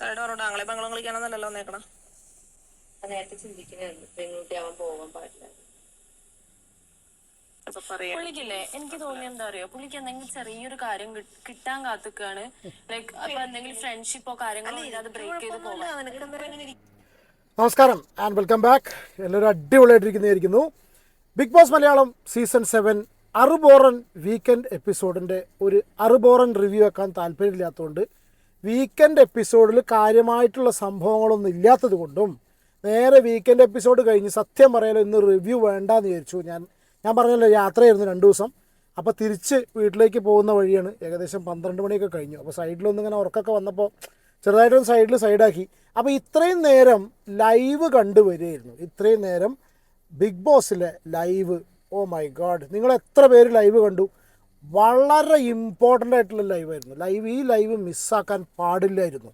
Side പറഞ്ഞു ആങ്ങളെ പെങ്ങളും കളിക്കാനൊന്നല്ലല്ലോ വന്നേക്കണം. നേരത്തെ പോകാൻ പാടില്ല. അപ്പൊ പുള്ളിക്കില്ലേ എനിക്ക് തോന്നി എന്താ അറിയോ? പുള്ളിക്ക് എന്തെങ്കിലും ചെറിയൊരു കാര്യം കിട്ടാൻ കാത്തുക്കാണ്. ലൈക്ക് അപ്പൊ എന്തെങ്കിലും ഫ്രണ്ട്ഷിപ്പോ കാര്യങ്ങളോ ഇല്ല അത് ബ്രേക്ക് ചെയ്ത് പോകാൻ. നമസ്കാരം ആൻഡ് വെൽക്കം ബാക്ക് എല്ലാവരും അടിപൊളിയായിട്ടിരിക്കുന്നതായിരിക്കുന്നു. Bigg Boss Malayalam season seven അറുബോറൻ weekend എപ്പിസോഡിന്റെ ഒരു അറുബോറൻ റിവ്യൂ വെക്കാൻ താല്പര്യമില്ലാത്തതുകൊണ്ട് വീക്കെൻഡ് എപ്പിസോഡിൽ കാര്യമായിട്ടുള്ള സംഭവങ്ങളൊന്നും ഇല്ലാത്തത് കൊണ്ടും നേരെ വീക്കെൻഡ് എപ്പിസോഡ് കഴിഞ്ഞ് സത്യം പറയാലോ ഇന്ന് റിവ്യൂ വേണ്ടാന്ന് വിചാരിച്ചു. ഞാൻ ഞാൻ പറഞ്ഞല്ലോ യാത്രയായിരുന്നു രണ്ട് ദിവസം. അപ്പോൾ തിരിച്ച് വീട്ടിലേക്ക് പോകുന്ന വഴിയാണ്. ഏകദേശം പന്ത്രണ്ട് മണിയൊക്കെ കഴിഞ്ഞു. അപ്പോൾ സൈഡിലൊന്നും ഇങ്ങനെ ഉറക്കൊക്കെ വന്നപ്പോൾ ചെറുതായിട്ടൊന്ന് സൈഡിൽ സൈഡാക്കി അപ്പോൾ ഇത്രയും നേരം ലൈവ് കണ്ടുവരികയായിരുന്നു. ഇത്രയും നേരം ബിഗ് ബോസിലെ ലൈവ് ഓ മൈ ഗാഡ് നിങ്ങൾ എത്ര പേര് ലൈവ് കണ്ടു? വളരെ ഇമ്പോർട്ടന്റ് ആയിട്ടുള്ള ലൈവായിരുന്നു ലൈവ് ഈ ലൈവ് മിസ്സാക്കാൻ പാടില്ലായിരുന്നു.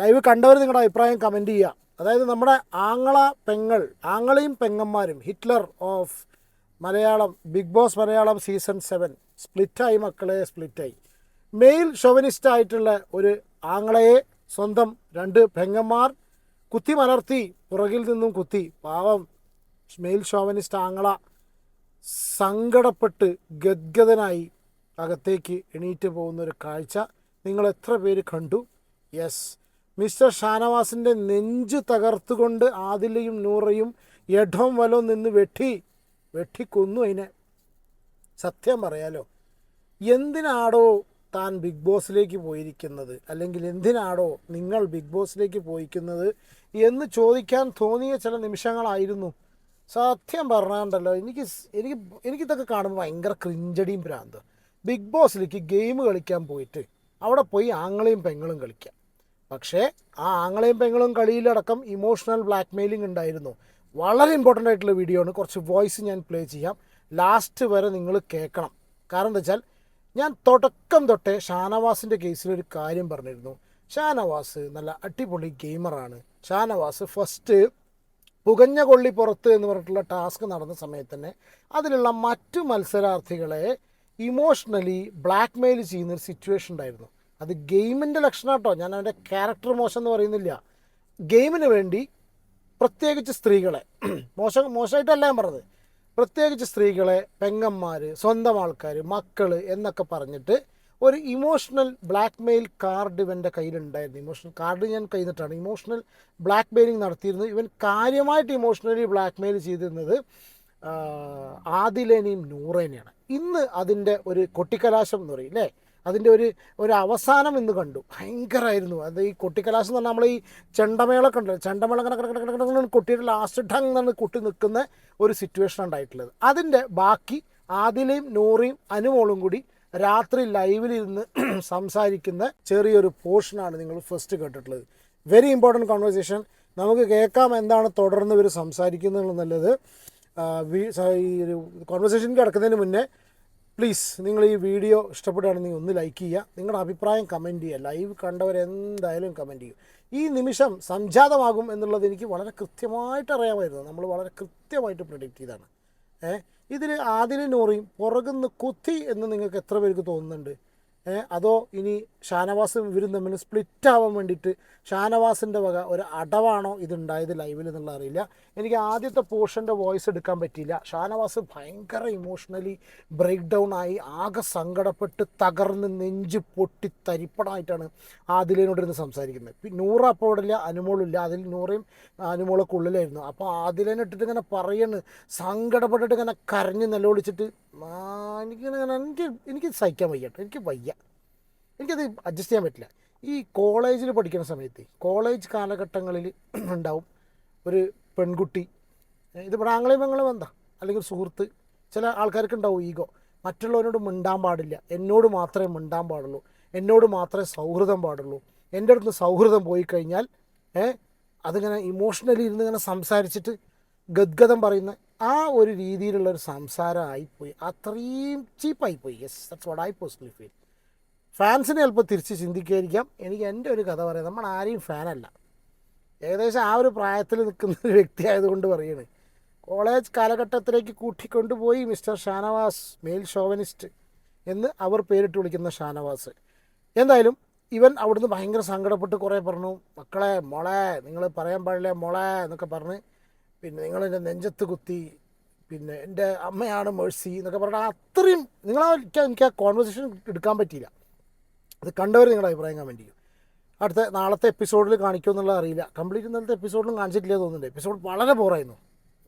ലൈവ് കണ്ടവർ നിങ്ങളുടെ അഭിപ്രായം കമന്റ് ചെയ്യുക. അതായത് നമ്മുടെ ആങ്ങള പെങ്ങൾ ആങ്ങളെയും പെങ്ങന്മാരും Hitler of Malayalam Bigg Boss Malayalam season seven സ്പ്ലിറ്റായി മക്കളെ സ്പ്ലിറ്റായി മെയിൽ ഷോവനിസ്റ്റ് ആയിട്ടുള്ള ഒരു ആങ്ങളയെ സ്വന്തം രണ്ട് പെങ്ങന്മാർ കുത്തി മലർത്തി പുറകിൽ നിന്നും കുത്തി. പാവം മെയിൽ ഷോവനിസ്റ്റ് ആങ്ങള. സങ്കടപ്പെട്ട് ഗദ്ഗതനായി അകത്തേക്ക് എണീറ്റ് പോകുന്ന ഒരു കാഴ്ച നിങ്ങൾ എത്ര പേര് കണ്ടു? യെസ്. മിസ്റ്റർ ഷാനവാസിന്റെ നെഞ്ച് തകർത്തുകൊണ്ട് ആദിലയും നൂറയും എഡോം വലോ നിന്ന് വെട്ടി വെട്ടിക്കൊന്നു അതിനെ. സത്യം പറയാലോ എന്തിനാടോ താൻ ബിഗ് ബോസിലേക്ക് പോയിരിക്കുന്നത്? അല്ലെങ്കിൽ എന്തിനാടോ നിങ്ങൾ ബിഗ് ബോസിലേക്ക് പോയിരിക്കുന്നത് എന്ന് ചോദിക്കാൻ തോന്നിയ ചില നിമിഷങ്ങളായിരുന്നു. സത്യം പറഞ്ഞാണ്ടല്ലോ എനിക്ക് എനിക്ക് എനിക്കിതൊക്കെ കാണുമ്പോൾ ഭയങ്കര ക്രിഞ്ചടിയും ഭ്രാന്ത്. ബിഗ് ബോസിലേക്ക് ഗെയിം കളിക്കാൻ പോയിട്ട് അവിടെ പോയി ആങ്ങളെയും പെങ്ങളും കളിക്കാം. പക്ഷേ ആ ആങ്ങളെയും പെങ്ങളും കളിയിലടക്കം ഇമോഷണൽ ബ്ലാക്ക് മെയിലിംഗ് ഉണ്ടായിരുന്നു. വളരെ ഇമ്പോർട്ടന്റ് ആയിട്ടുള്ള വീഡിയോ ആണ്. കുറച്ച് വോയിസ് ഞാൻ പ്ലേ ചെയ്യാം. ലാസ്റ്റ് വരെ നിങ്ങൾ കേൾക്കണം. കാരണം എന്താ വെച്ചാൽ ഞാൻ തുടക്കം തൊട്ടേ ഷാനവാസിന്റെ കേസിൽ ഒരു കാര്യം പറഞ്ഞിരുന്നു. ഷാനവാസ് നല്ല അടിപൊളി ഗെയിമറാണ് ഷാനവാസ് ഫസ്റ്റ് പുകഞ്ഞ കൊള്ളി പുറത്ത് എന്ന് പറഞ്ഞിട്ടുള്ള ടാസ്ക് നടന്ന സമയത്ത് തന്നെ അതിലുള്ള മറ്റു മത്സരാർത്ഥികളെ ഇമോഷണലി ബ്ലാക്ക് മെയിൽ ചെയ്യുന്നൊരു സിറ്റുവേഷൻ ഉണ്ടായിരുന്നു. അത് ഗെയിമിന്റെ ലക്ഷണം കേട്ടോ ഞാൻ അവന്റെ ക്യാരക്ടർ മോശം എന്ന് പറയുന്നില്ല. ഗെയിമിന് വേണ്ടി പ്രത്യേകിച്ച് സ്ത്രീകളെ മോശം മോശമായിട്ടല്ല ഞാൻ പറഞ്ഞത്. പ്രത്യേകിച്ച് സ്ത്രീകളെ പെങ്ങന്മാർ സ്വന്തം ആൾക്കാർ മക്കൾ എന്നൊക്കെ പറഞ്ഞിട്ട് ഒരു ഇമോഷണൽ ബ്ലാക്ക് മെയിൽ കാർഡ് ഇവന്റെ കയ്യിലുണ്ടായിരുന്നു. ഇമോഷണൽ കാർഡ് ഞാൻ കഴിഞ്ഞിട്ടാണ് ഇമോഷണൽ ബ്ലാക്ക് മെയിലിംഗ് നടത്തിയിരുന്നു ഇവൻ കാര്യമായിട്ട് ഇമോഷണലി ബ്ലാക്ക് മെയിൽ ചെയ്തിരുന്നത് ആദിലേനെയും നൂറേനെയാണ്. ഇന്ന് അതിന്റെ ഒരു കൊട്ടിക്കലാശം എന്ന് പറയും അല്ലേ? അതിന്റെ ഒരു ഒരു അവസാനം ഇന്ന് കണ്ടു. ഭയങ്കരമായിരുന്നു അത് ഈ കൊട്ടിക്കലാശം എന്ന് പറഞ്ഞാൽ നമ്മൾ ഈ ചെണ്ടമേള കണക്ക് കണക്ക് കണക്ക് കണക്ക് കണക്ക് കൊട്ടിയിട്ട് ലാസ്റ്റ് ഡങ് എന്നാണ് കുട്ടി നിൽക്കുന്ന ഒരു സിറ്റുവേഷൻ ഉണ്ടായിട്ടുള്ളത്. അതിന്റെ ബാക്കി ആദിലയും നൂറേയും അനുമോളും കൂടി രാത്രി ലൈവിലിരുന്ന് സംസാരിക്കുന്ന ചെറിയൊരു പോർഷനാണ് നിങ്ങൾ ഫസ്റ്റ് കേട്ടിട്ടുള്ളത്. വെരി ഇമ്പോർട്ടന്റ് കോൺവെർസേഷൻ നമുക്ക് കേൾക്കാം എന്താണ് തുടർന്ന് ഇവർ സംസാരിക്കുന്നത് എന്നുള്ളത്. ഈ ഒരു കോൺവെർസേഷൻ കിടക്കുന്നതിന് മുന്നേ പ്ലീസ് നിങ്ങൾ ഈ വീഡിയോ ഇഷ്ടപ്പെടുകയാണെങ്കിൽ ഒന്ന് ലൈക്ക് ചെയ്യുക. നിങ്ങളുടെ അഭിപ്രായം കമന്റ് ചെയ്യുക. ലൈവ് കണ്ടവരെന്തായാലും കമന്റ് ചെയ്യും. ഈ നിമിഷം സംജാതമാകും എന്നുള്ളത് എനിക്ക് വളരെ കൃത്യമായിട്ട് അറിയാമായിരുന്നു. നമ്മൾ വളരെ കൃത്യമായിട്ട് പ്രൊഡിക്റ്റ് ചെയ്താണ് ഏ? ഇതിൽ ആദിലും നൂറിയും പുറകുന്ന് കുത്തി എന്ന് നിങ്ങൾക്ക് എത്ര പേർക്ക് തോന്നുന്നുണ്ട്? അതോ ഇനി ഷാനവാസും ഇവരും തമ്മിൽ സ്പ്ലിറ്റ് ആവാൻ വേണ്ടിയിട്ട് ഷാനവാസിന്റെ വക ഒരു അടവാണോ ഇതുണ്ടായത് ലൈവിൽ എന്നുള്ള അറിയില്ല. എനിക്ക് ആദ്യത്തെ പോർഷന്റെ വോയിസ് എടുക്കാൻ പറ്റിയില്ല. ഷാനവാസ് ഭയങ്കര ഇമോഷണലി ബ്രേക്ക് ഡൗൺ ആയി ആകെ സങ്കടപ്പെട്ട് തകർന്ന് നെഞ്ച് പൊട്ടി തരിപ്പണമായിട്ടാണ് ആദിലേനോടിരുന്ന് സംസാരിക്കുന്നത്. പിന്നെ നൂറ് അപ്പോൾ അവിടെ ഇല്ല അനുമോളില്ല അതിൽ നൂറയും അനുമോളൊക്കെ ഉള്ളിലായിരുന്നു അപ്പോൾ ആദിലിനിട്ടിട്ട് ഇങ്ങനെ പറയണ് സങ്കടപ്പെട്ടിട്ട് ഇങ്ങനെ കരഞ്ഞ് നിലവിളിച്ചിട്ട് എനിക്കിങ്ങനെ എനിക്ക് എനിക്ക് സഹിക്കാൻ വയ്യട്ടോ. എനിക്ക് വയ്യ. എനിക്കത് അഡ്ജസ്റ്റ് ചെയ്യാൻ പറ്റില്ല. ഈ കോളേജിൽ പഠിക്കുന്ന സമയത്ത് കോളേജ് കാലഘട്ടങ്ങളിൽ ഉണ്ടാവും ഒരു പെൺകുട്ടി ഇത് പ്രാങ്ങളെയും പെങ്ങളും എന്താ? അല്ലെങ്കിൽ സുഹൃത്ത് ചില ആൾക്കാർക്ക് ഉണ്ടാവും ഈഗോ. മറ്റുള്ളവരോട് മിണ്ടാൻ പാടില്ല. എന്നോട് മാത്രമേ മിണ്ടാൻ പാടുള്ളൂ. എന്നോട് മാത്രമേ സൗഹൃദം പാടുള്ളൂ. എന്റെ അടുത്ത് സൗഹൃദം പോയി കഴിഞ്ഞാൽ ഏ അതിങ്ങനെ ഇമോഷണലി ഇരുന്ന് ഇങ്ങനെ സംസാരിച്ചിട്ട് ഗദ്ഗതം പറയുന്ന ആ ഒരു രീതിയിലുള്ള ഒരു സംസാരമായിപ്പോയി അത്രയും ചീപ്പായിപ്പോയി. Yes that's what I personally feel ഫാൻസിനെ ചിലപ്പോൾ തിരിച്ച് ചിന്തിക്കായിരിക്കാം. എനിക്ക് എന്റെ ഒരു കഥ പറയാം. നമ്മൾ ആരെയും ഫാനല്ല. ഏകദേശം ആ ഒരു പ്രായത്തിൽ നിൽക്കുന്ന ഒരു വ്യക്തി ആയതുകൊണ്ട് പറയണ്. കോളേജ് കാലഘട്ടത്തിലേക്ക് കൂട്ടിക്കൊണ്ടുപോയി മിസ്റ്റർ ഷാനവാസ് മെയിൽ ഷോവനിസ്റ്റ് എന്ന് അവർ പേരിട്ട് വിളിക്കുന്ന ഷാനവാസ്. എന്തായാലും ഇവൻ അവിടുന്ന് ഭയങ്കര സങ്കടപ്പെട്ട് കുറേ പറഞ്ഞു മക്കളെ മോളെ നിങ്ങൾ പറയാൻ പാടില്ല മോളെ എന്നൊക്കെ പറഞ്ഞ് പിന്നെ നിങ്ങൾ എന്റെ നെഞ്ചത്ത് കുത്തി പിന്നെ എന്റെ അമ്മയാണ് മേഴ്സി എന്നൊക്കെ പറഞ്ഞാൽ അത്രയും നിങ്ങളാ എനിക്ക് ആ കോൺവെർസേഷൻ എടുക്കാൻ പറ്റിയില്ല. അത് കണ്ടവർ നിങ്ങളുടെ അഭിപ്രായം കമന്റ് ചെയ്യും. അടുത്ത നാളത്തെ എപ്പിസോഡിൽ കാണിക്കുമോ എന്നുള്ള അറിയില്ല. കംപ്ലീറ്റ് ഇന്നലത്തെ എപ്പിസോഡിലും കാണിച്ചിട്ടില്ല തോന്നുന്നുണ്ട്. എപ്പിസോഡ് വളരെ ബോറായിരുന്നു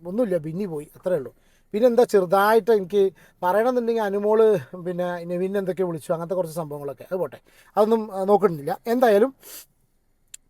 ഒന്നുമില്ല ബിന്നി പോയി. അത്രേ ഉള്ളൂ. പിന്നെ എന്താ ചെറുതായിട്ട് എനിക്ക് പറയണമെന്നുണ്ടെങ്കിൽ അനുമോൾ പിന്നെ നെവിൻ എന്തൊക്കെ വിളിച്ചു. അങ്ങനത്തെ കുറച്ച് സംഭവങ്ങളൊക്കെ. അത് പോട്ടെ. അതൊന്നും ആ, നോക്കണമെന്നില്ല എന്തായാലും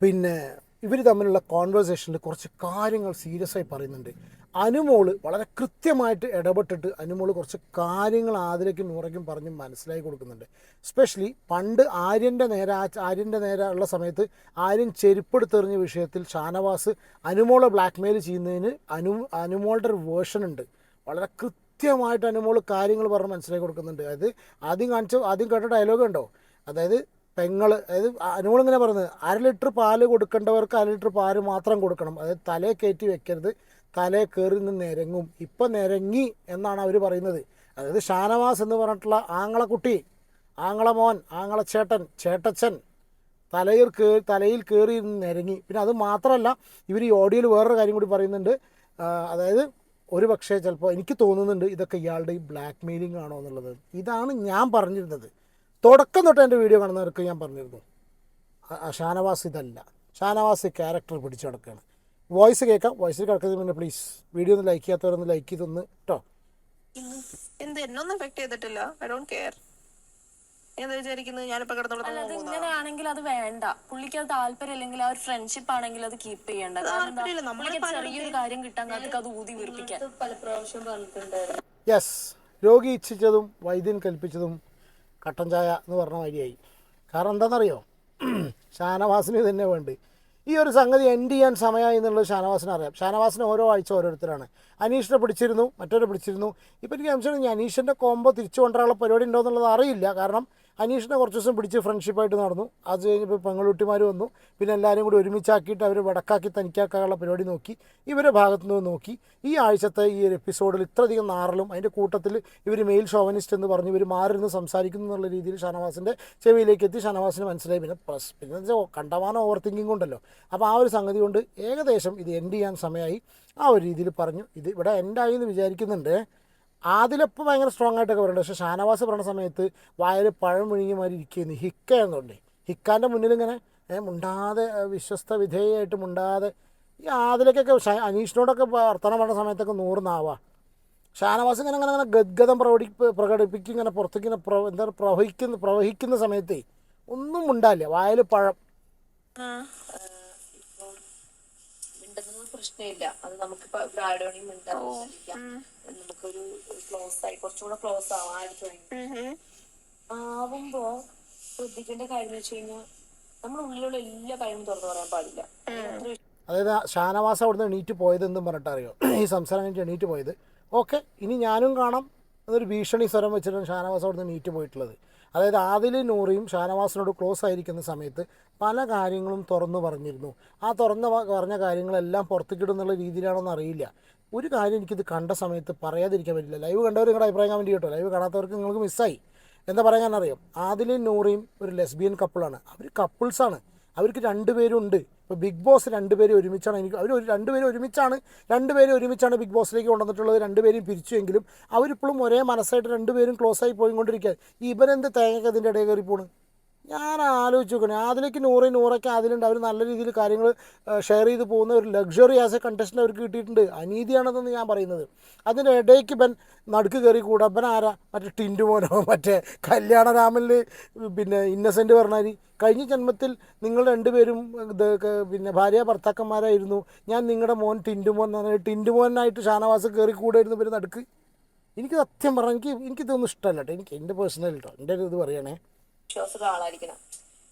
പിന്നെ ഇവർ തമ്മിലുള്ള കോൺവെർസേഷനിൽ കുറച്ച് കാര്യങ്ങൾ സീരിയസ് ആയി പറയുന്നുണ്ട്. അനുമോൾ വളരെ കൃത്യമായിട്ട് ഇടപെട്ടിട്ട് അനുമോൾ കുറച്ച് കാര്യങ്ങൾ ആദിലേക്കും നൂറയ്ക്കും പറഞ്ഞ് മനസ്സിലാക്കി കൊടുക്കുന്നുണ്ട്. സ്പെഷ്യലി പണ്ട് ആര്യന്റെ നേരെ ആര്യന്റെ നേരെ ഉള്ള സമയത്ത് ആര്യൻ ചെരുപ്പെടുത്തെറിഞ്ഞ വിഷയത്തിൽ ഷാനവാസ് അനുമോളെ ബ്ലാക്ക്മെയിൽ ചെയ്യുന്നതിന് അനു അനുമോളുടെ ഒരു വേർഷൻ ഉണ്ട്. വളരെ കൃത്യമായിട്ട് അനുമോൾ കാര്യങ്ങൾ പറഞ്ഞ് മനസ്സിലാക്കി കൊടുക്കുന്നുണ്ട്. അതായത് ആദ്യം കാണിച്ച ആദ്യം കേട്ട ഡയലോഗ് ഉണ്ടോ? അതായത് പെങ്ങൾ അതായത് അനുമോൾ ഇങ്ങനെ പറയുന്നത് അര ലിറ്റർ പാൽ കൊടുക്കേണ്ടവർക്ക് അര ലിറ്റർ പാൽ മാത്രം കൊടുക്കണം. അതായത് തലയെ കയറ്റി വെക്കരുത്. തലയെ കയറി നിന്ന് നിരങ്ങും ഇപ്പം നിരങ്ങി എന്നാണ് അവർ പറയുന്നത്. അതായത് ഷാനവാസ് എന്ന് പറഞ്ഞിട്ടുള്ള ആങ്ങളക്കുട്ടി ആങ്ങളമോൻ ആങ്ങളച്ചേട്ടൻ ചേട്ടച്ചൻ തലയിൽ കയറി തലയിൽ കയറി നിരങ്ങി പിന്നെ അത് മാത്രമല്ല ഇവർ ഈ ഓഡിയോയിൽ വേറൊരു കാര്യം കൂടി പറയുന്നുണ്ട്. അതായത് ഒരു പക്ഷേ ചിലപ്പോൾ എനിക്ക് തോന്നുന്നുണ്ട് ഇതൊക്കെ ഇയാളുടെ ഈ ബ്ലാക്ക് മെയിലിംഗ് ആണോ എന്നുള്ളത്. ഇതാണ് ഞാൻ പറഞ്ഞിരുന്നത്. തുടക്കം തൊട്ട് എന്റെ വീഡിയോ കാണുന്നവർക്ക് ഞാൻ പറഞ്ഞിരുന്നു. ഷാനവാസ് ഇതല്ല. ഷാനവാസ് ക്യാരക്ടർ പിടിച്ചു കിടക്കുകയാണ് വോയിസ് കേൾക്കാം. വോയിസിൽ കേൾക്കുന്നതിന് മുന്നേ പ്ലീസ് വീഡിയോ ഒന്ന് ലൈക്ക് ചെയ്യാത്തവരൊന്ന് ലൈക്ക് ചെയ്തൊന്ന് കേട്ടോ എന്ത് എന്നൊന്നും എഫക്ട് ചെയ്തിട്ടില്ല. ഐ ഡോണ്ട് കെയർ എന്താ വിചാരിക്കുന്നത് ഞാനിപ്പോ അല്ല അത് കിടന്നോളൂ ഇങ്ങനെയാണെങ്കിൽ അത് വേണ്ട. പുള്ളിക്ക് അത് താല്പര്യം ഇല്ലെങ്കിൽ ആ ഒരു ഫ്രണ്ട്ഷിപ്പ് ആണെങ്കിൽ അത് കീപ്പ് ചെയ്യണ്ട. കാരണം എന്താ, താല്പര്യമില്ല. നമ്മൾ പുള്ളിക്ക് ചെറിയൊരു കാര്യം കിട്ടാൻ കാലത്ത് അത് ഊതി വീർപ്പിക്കാൻ ഇത് പല പ്രാവശ്യം പറഞ്ഞിട്ടുണ്ടായിരുന്നു. യെസ് രോഗി ഇച്ഛിച്ചതും വൈദ്യൻ കൽപ്പിച്ചതും കട്ടൻ ചായ എന്ന് പറഞ്ഞ മാതിരിയായി. കാരണം എന്താണെന്നറിയോ? ഷാനവാസിന് തന്നെ വേണ്ട ഈ ഒരു സംഗതി എൻഡ് ചെയ്യാൻ സമയമായി എന്നുള്ളത് ഷാനവാസിനെ അറിയാം. ഷാനവാസിന് ഓരോ ആഴ്ച ഓരോരുത്തരാണ്. അനീഷിനെ പിടിച്ചിരുന്നു മറ്റൊരെ പിടിച്ചിരുന്നു. ഇപ്പം എനിക്ക് സംശയം അനീഷിന്റെ കോംബോ തിരിച്ചു കൊണ്ടുവരാനുള്ള പരിപാടി ഉണ്ടോ എന്നുള്ളത് അറിയില്ല. കാരണം അനീഷിനെ കുറച്ച് ദിവസം പിടിച്ച് ഫ്രണ്ട്ഷിപ്പായിട്ട് നടന്നു. അത് കഴിഞ്ഞപ്പോൾ പെങ്ങളുട്ടിമാർ വന്നു. പിന്നെ എല്ലാവരും കൂടി ഒരുമിച്ചാക്കിയിട്ട് അവർ വടക്കാക്കി തനിക്കാക്കാനുള്ള പരിപാടി നോക്കി. ഇവരെ ഭാഗത്തു നിന്ന് നോക്കി. ഈ ആഴ്ചത്തെ ഈ ഒരു എപ്പിസോഡിൽ ഇത്രയധികം നാറലും അതിന്റെ കൂട്ടത്തിൽ ഇവർ മെയിൽ ഷോവനിസ്റ്റ് എന്ന് പറഞ്ഞ് ഇവർ മാറിയിരുന്ന് സംസാരിക്കുന്നു എന്നുള്ള രീതിയിൽ ഷാനവാസിന്റെ ചെവിയിലേക്ക് എത്തി. ഷാനവാസിന് മനസ്സിലായി. പിന്നെ പ്ലസ് പിന്നെ കണ്ടമാനം ഓവർ തിങ്കിങ് ഉണ്ടല്ലോ. അപ്പോൾ ആ ഒരു സംഗതി കൊണ്ട് ഏകദേശം ഇത് എൻഡ് ചെയ്യാൻ സമയമായി. ആ ഒരു രീതിയിൽ പറഞ്ഞു. ഇത് ഇവിടെ എൻഡായി എന്ന് വിചാരിക്കുന്നുണ്ട്. ആദിലപ്പോൾ ഭയങ്കര സ്ട്രോങ് ആയിട്ടൊക്കെ പറയുന്നുണ്ട്. പക്ഷേ ഷാനവാസ് പറയുന്ന സമയത്ത് വായിൽ പഴം വിഴുങ്ങിയ മാതിരി ഇരിക്കുന്നു ഹിക്ക എന്നുണ്ട്. ഹിക്കാന്റെ മുന്നിൽ ഇങ്ങനെ മുണ്ടാതെ വിശ്വസ്ത വിധേയമായിട്ട് മുണ്ടാതെ ഈ ആദിലേക്കൊക്കെ അനീഷിനോടൊക്കെ വർത്തമാനം പറഞ്ഞ സമയത്തൊക്കെ നൂറ് നാവാ ഷാനവാസ് ഇങ്ങനെ അങ്ങനെ അങ്ങനെ ഗദ്ഗതം പ്രകടി പ്രകടിപ്പിക്കും ഇങ്ങനെ പുറത്തേക്ക് ഇങ്ങനെ പ്ര എന്താ പ്രവഹിക്കുന്ന പ്രവഹിക്കുന്ന സമയത്തേ ഒന്നും ഉണ്ടാവില്ല വായിൽ പഴം. പ്രശ്നമില്ല. അത് നമുക്ക് ബ്രാഡോണി മിണ്ടാൻ ശ്രമിക്കാം നമുക്കൊരു ക്ലോസ് ആയി കുറച്ചും കൂടെ ക്ലോസ് ആവാം ആയിട്ട് ആവുമ്പോ ശ്രദ്ധിക്കേണ്ട കാര്യം വെച്ച് കഴിഞ്ഞാൽ നമ്മുടെ ഉള്ളിലുള്ള എല്ലാ കാര്യവും തുറന്നു പറയാൻ പാടില്ല. അതായത് ഷാനവാസ ഷാനവാസ് അവിടുന്ന് എണീറ്റ് പോയത് എന്നും പറഞ്ഞിട്ട് അറിയോ ഈ സംസാരം എനിക്ക് എണീറ്റ് പോയത്. ഓക്കെ ഇനി ഞാനും കാണാം എന്നൊരു ഭീഷണി സ്വരം വെച്ചിട്ടാണ് ഷാനവാസ് അവിടുന്ന് എണീറ്റ് പോയിട്ടുള്ളത്. അതായത് ആദിൽ നൂറിയും ഷാനവാസിനോട് ക്ലോസ് ആയിരിക്കുന്ന സമയത്ത് പല കാര്യങ്ങളും തുറന്നു പറഞ്ഞിരുന്നു. ആ തുറന്ന് പറഞ്ഞ കാര്യങ്ങളെല്ലാം പുറത്തേക്കിടും എന്നുള്ള രീതിയിലാണോന്ന് അറിയില്ല. ഒരു കാര്യം എനിക്കിത് കണ്ട സമയത്ത് പറയാതിരിക്കാൻ പറ്റില്ല. ലൈവ് കണ്ടവർ നിങ്ങളുടെ അഭിപ്രായം വേണ്ടി കേട്ടോ. ലൈവ് കാണാത്തവർക്ക് നിങ്ങൾക്ക് മിസ്സായി എന്താ പറയാൻ അറിയാം? ആദിലും നൂറിയും ഒരു ലെസ്ബിയൻ കപ്പിളാണ് അവർ കപ്പിൾസാണ് അവർക്ക് രണ്ട് ഉണ്ട് ഇപ്പോൾ ബിഗ് ബോസ് രണ്ടുപേരും ഒരുമിച്ചാണ് എനിക്ക് അവർ രണ്ടുപേരും ഒരുമിച്ചാണ് രണ്ടുപേരും ഒരുമിച്ചാണ് ബിഗ് ബോസിലേക്ക് കൊണ്ടുവന്നിട്ടുള്ളത്. രണ്ടുപേരും പിരിച്ചുവെങ്കിലും അവരിപ്പോഴും ഒരേ മനസ്സായിട്ട് രണ്ടുപേരും ക്ലോസ് ആയി പോയിക്കൊണ്ടിരിക്കുക ഇവരെന്ത് തേങ്ങയ്ക്ക് അതിന്റെ ഇടയിൽ കയറി പോണ്? ഞാൻ ആലോചിച്ച് നോക്കണേ. അതിലേക്ക് നൂറ് നൂറൊക്കെ അതിലുണ്ട്. അവർ നല്ല രീതിയിൽ കാര്യങ്ങൾ ഷെയർ ചെയ്ത് പോകുന്ന ഒരു ലക്ഷറി ആസ് എ കണ്ടസ്റ്റന്റ് അവർക്ക് കിട്ടിയിട്ടുണ്ട്. അനീതിയാണെന്നാണ് ഞാൻ പറയുന്നത്. അതിന്റെ ഇടയ്ക്ക് ബൻ നടുക്ക് കയറി കൂടാ. ബൻ ആരാ? മറ്റേ ടിന്റു മോനോ? മറ്റേ കല്യാണരാമനിൽ പിന്നെ ഇന്നസെന്റ് പറഞ്ഞാൽ കഴിഞ്ഞ ജന്മത്തിൽ നിങ്ങൾ രണ്ടുപേരും പിന്നെ ഭാര്യ ഭർത്താക്കന്മാരായിരുന്നു. ഞാൻ നിങ്ങളുടെ മോൻ ടിന്റു മോൻ എന്ന് പറഞ്ഞാൽ ടിന്റു മോനായിട്ട് ഷാനവാസ് കയറി കൂടായിരുന്നു ഇവർ നടുക്ക്. എനിക്ക് സത്യം പറഞ്ഞാൽ എനിക്ക് എനിക്കിതൊന്നും ഇഷ്ടമല്ല കേട്ടോ. എനിക്ക് എന്റെ പേഴ്സണൽ കേട്ടോ എന്റെ ഒരു ഇത് പറയണേ. വിശ്വാസമുള്ള ആളായിരിക്കണം.